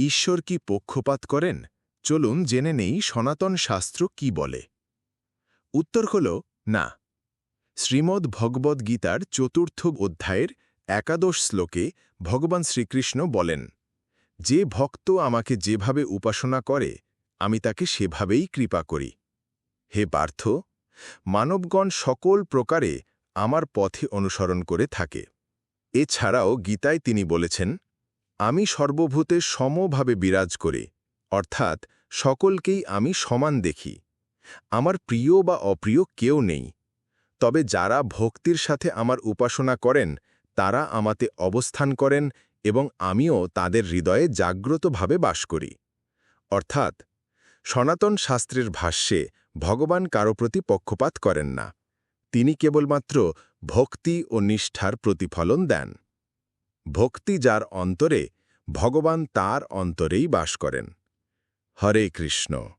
ঈশ্বর কি পক্ষপাত করেন? চলুন জেনে নেই সনাতন শাস্ত্র কি বলে। উত্তর হল, না। শ্রীমদ্ ভগবদ্ গীতার চতুর্থ অধ্যায়ের একাদশ শ্লোকে ভগবান শ্রীকৃষ্ণ বলেন, যে ভক্ত আমাকে যেভাবে উপাসনা করে, আমি তাকে সেভাবেই কৃপা করি। হে পার্থ, মানবগণ সকল প্রকারে আমার পথে অনুসরণ করে থাকে। এছাড়াও গীতায় তিনি বলেছেন আমি সর্বভূতে সমভাবে বিরাজ করি, অর্থাৎ সকলকেই আমি সমান দেখি। আমার প্রিয় বা অপ্রিয় কেউ নেই। তবে যারা ভক্তির সাথে আমার উপাসনা করেন, তারা আমাতে অবস্থান করেন এবং আমিও তাদের হৃদয়ে জাগ্রতভাবে বাস করি। অর্থাৎ সনাতন শাস্ত্রের ভাষ্যে ভগবান কারও প্রতি পক্ষপাত করেন না। তিনি কেবলমাত্র ভক্তি ও নিষ্ঠার প্রতিফলন দেন। ভক্তি যার অন্তরে ভগবান তার অন্তরেই বাস করেন। হরে কৃষ্ণ।